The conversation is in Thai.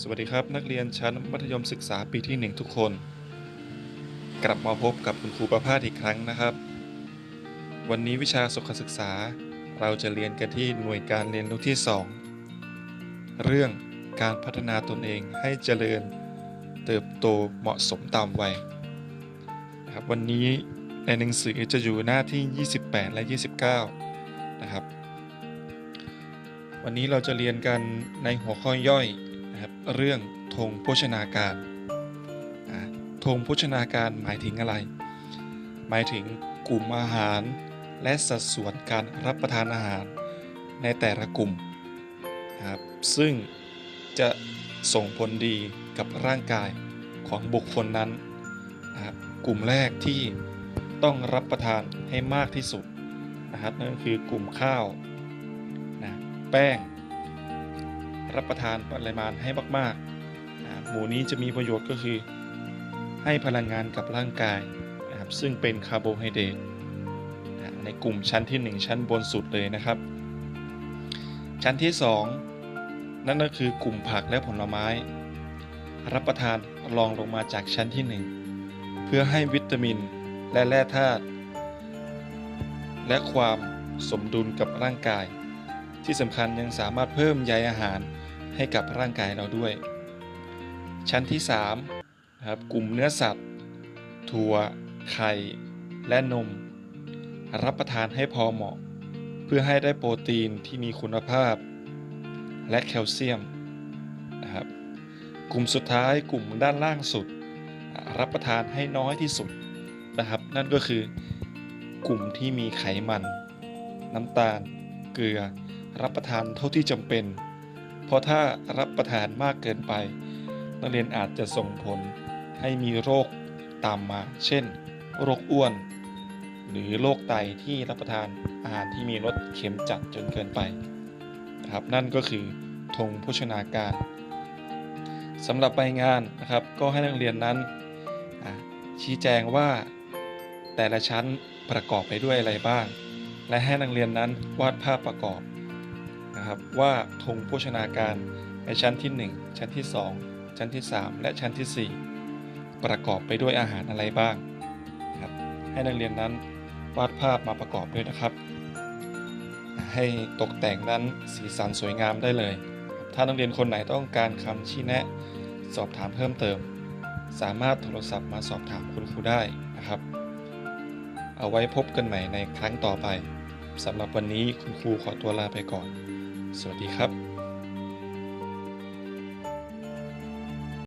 สวัสดีครับนักเรียนชั้นมัธยมศึกษาปีที่ 1 ทุกคน กลับมาพบกับคุณครูประภาสอีกครั้งนะครับ วันนี้วิชาสุขศึกษาเราจะเรียนกันที่หน่วยการเรียนรู้ที่ 2 เรื่องการพัฒนาตนเองให้เจริญเติบโตเหมาะสมตามวัยครับวันนี้ในหนังสือจะอยู่หน้าที่ 28 และ 29 นะครับ วันนี้เราจะเรียนกันในหัวข้อย่อย นะครับเรื่องธงโภชนาการธงโภชนาการหมายถึงอะไร หมายถึงกลุ่มอาหาร และสัดส่วนการรับประทานอาหารในแต่ละกลุ่มนะครับซึ่งจะส่งผลดีกับร่างกายของบุคคลนั้นนะครับกลุ่มแรกที่ต้องรับประทานให้มากที่สุดนะครับนั่นคือกลุ่มข้าวนะแป้ง รับประทานปริมาณให้มากๆ หมูนี้จะมีประโยชน์ก็คือให้พลังงานกับร่างกายนะครับซึ่งเป็นคาร์โบไฮเดรตในกลุ่มชั้นที่ 1 ชั้นบนสุดเลยนะครับ ชั้นที่ 2 นั่นก็คือกลุ่มผักและผลไม้ รับประทานรองลงมาจากชั้นที่ 1 เพื่อให้วิตามินและแร่ธาตุและความสมดุลกับร่างกาย ที่สำคัญยังสามารถเพิ่มใยอาหารให้กับร่างกายเราด้วย ชั้นที่3นะครับกลุ่มเนื้อสัตว์ ถั่ว ไข่ และนม รับประทานให้พอเหมาะ เพื่อให้ได้โปรตีนที่มีคุณภาพ และแคลเซียมนะครับกลุ่มสุดท้ายกลุ่มด้านล่างสุด รับประทานให้น้อยที่สุดนะครับ นั่นก็คือกลุ่มที่มีไขมัน น้ำตาล เกลือ รับประทานเท่าที่จำเป็น เพราะถ้ารับประทานมากเกินไป นักเรียนอาจจะส่งผลให้มีโรคตามมา เช่น โรคอ้วน หรือโรคไตที่รับประทานอาหารที่มีรสเค็มจัดจนเกินไปนะครับนั่นก็คือธงโภชนาการสำหรับใบงานนะครับ ก็ให้นักเรียนนั้นชี้แจงว่าแต่ละชั้นประกอบไปด้วยอะไรบ้าง และให้นักเรียนนั้นวาดภาพประกอบ นะครับว่าธงโภชนาการในชั้นที่ 1 ชั้นที่ 2 ชั้นที่ 3 และชั้นทีสี่4 ประกอบไปด้วยอาหารอะไรบ้างนะครับให้นักเรียนนั้นวาดภาพมาประกอบด้วยนะครับ ให้ตกแต่งนั้นสีสันสวยงามได้เลย ถ้านักเรียนคนไหนต้องการคำชี้แนะสอบถามเพิ่มเติม สามารถโทรศัพท์มาสอบถามคุณครูได้นะครับ เอาไว้พบกันใหม่ในครั้งต่อไปสำหรับวันนี้คุณครูขอตัวลาไปก่อน สวัสดีครับ